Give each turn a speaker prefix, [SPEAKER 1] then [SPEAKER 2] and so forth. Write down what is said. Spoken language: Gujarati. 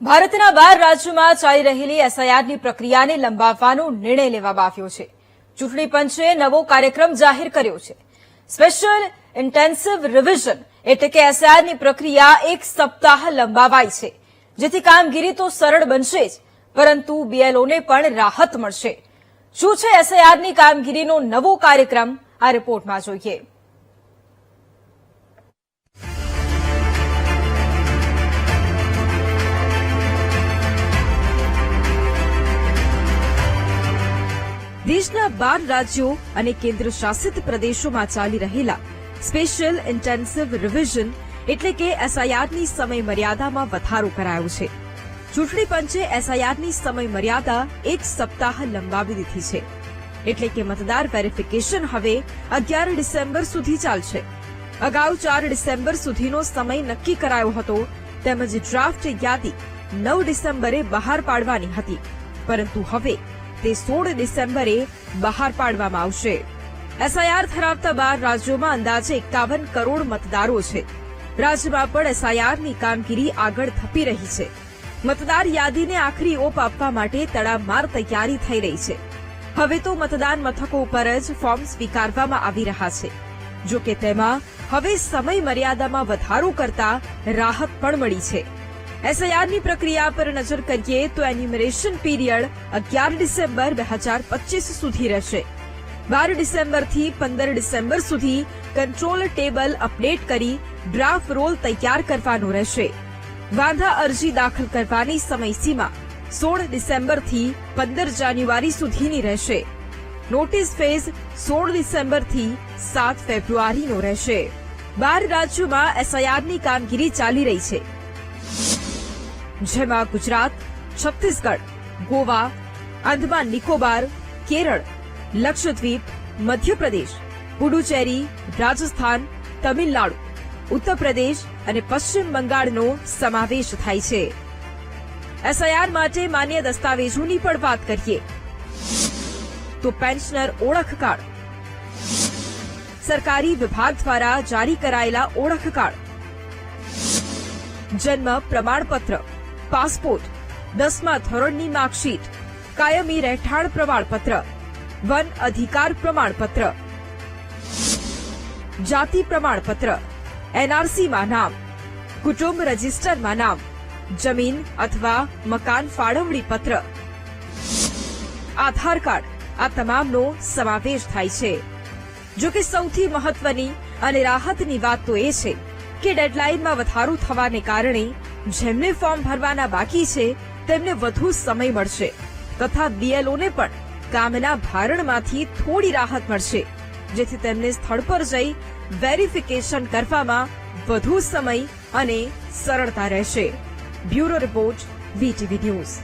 [SPEAKER 1] ભારતના બાર રાજ્યોમાં ચાલી રહેલી એસઆઈઆરની પ્રક્રિયાને લંબાવવાનો નિર્ણય લેવામાં આવ્યો છે. ચૂંટણી પંચે નવો કાર્યક્રમ જાહેર કર્યો છે. સ્પેશિયલ ઇન્ટેન્સિવ રિવિઝન એટલે કે એસઆઈઆરની પ્રક્રિયા એક સપ્તાહ લંબાવાઈ છે. જેથી કામગીરી તો સરળ બનશે જ, પરંતુ બીએલઓને પણ રાહત મળશે. શું છે એસઆઈઆરની કામગીરીનો નવો કાર્યક્રમ? આ રિપોર્ટમાં જોઈએ. બાર રાજ્યો અને કેન્દ્ર શાસિત પ્રદેશોમાં ચાલી રહેલા સ્પેશિયલ ઇન્ટેન્સિવ રિવિઝન એટલે કે એસઆઈઆરની સમય મર્યાદામાં વધારો કરાયો છે. ચૂંટણી પંચે એસઆઈઆરની સમય મર્યાદા એક સપ્તાહ લંબાવી દીધી છે. એટલે કે મતદાર વેરિફિકેશન હવે અગિયાર ડિસેમ્બર સુધી ચાલશે. અગાઉ ચાર ડિસેમ્બર સુધીનો સમય નક્કી કરાયો હતો. તેમજ ડ્રાફ્ટ યાદી નવ ડિસેમ્બરે બહાર પાડવાની હતી. પરંતુ હવે તે સોળ ડિસેમ્બરે બહાર પાડવામાં આવશે. એસઆઈઆર ધરાવતા બાર રાજ્યોમાં અંદાજે એકાવન કરોડ મતદારો છે. રાજ્યમાં પણ એસઆઈઆરની કામગીરી આગળ ધપી રહી છે. મતદાર યાદીને આખરી ઓપ આપવા માટે તડામાર તૈયારી થઈ રહી છે. હવે તો મતદાન મથકો ઉપર જ ફોર્મ સ્વીકારવામાં આવી રહ્યા છે. જો કે તેમાં હવે સમય મર્યાદામાં વધારો કરતા રાહત પણ મળી છે. એસઆઈઆરની પ્રક્રિયા પર નજર કરીએ તો એન્યુમરેશન પીરિયડ અગિયાર ડિસેમ્બર બે હજાર પચીસ સુધી રહેશે. બાર ડિસેમ્બરથી પંદર ડિસેમ્બર સુધી કંટ્રોલ ટેબલ અપડેટ કરી ડ્રાફ્ટ રોલ તૈયાર કરવાનો રહેશે. વાંધા અરજી દાખલ કરવાની સમયસીમા સોળ ડિસેમ્બરથી પંદર જાન્યુઆરી સુધીની રહેશે. નોટિસ ફેઝ સોળ ડિસેમ્બરથી સાત ફેબ્રુઆરીનો રહેશે. બાર રાજ્યોમાં એસઆઈઆરની કામગીરી ચાલી રહી છે. જેમાં ગુજરાત, છત્તીસગઢ, ગોવા અંદમાન નિકોબાર, કેરળ, લક્ષદ્વીપ, મધ્યપ્રદેશ, પુડુચેરી, રાજસ્થાન, તમિલનાડુ ઉત્તર પ્રદેશ અને પશ્ચિમ બંગાળનો સમાવેશ થાય છે. એસઆઈઆર માટે માન્ય દસ્તાવેજોની પણ વાત કરીએ. તો પેન્શનર ઓળખ કાર્ડ. સરકારી વિભાગ દ્વારા જારી કરાયેલા ઓળખ કાર્ડ. જન્મ પ્રમાણપત્ર. પાસપોર્ટ, દસમા ધોરણની માર્કશીટ, કાયમી રહેઠાણ પ્રમાણપત્ર, વન અધિકાર પ્રમાણપત્ર, જાતિ પ્રમાણપત્ર, એનઆરસીમાં નામ, કુટુંબ રજિસ્ટરમાં નામ, જમીન અથવા મકાન ફાળવણી પત્ર. આધાર કાર્ડ, આ તમામનો સમાવેશ થાય છે. જો કે સૌથી મહત્વની અને રાહતની વાત તો એ છે કે ડેડલાઇનમાં વધારો થવાને કારણે જેમને ફોર્મ ભરવાના બાકી છે, તેમને વધુ સમય મળશે. તથા બીએલઓને પણ કામના ભારણમાંથી થોડી રાહત મળશે, જેથી તેમને સ્થળ પર જઈ વેરિફિકેશન કરવામાં વધુ સમય અને સરળતા રહેશે. Bureau report, VTV news.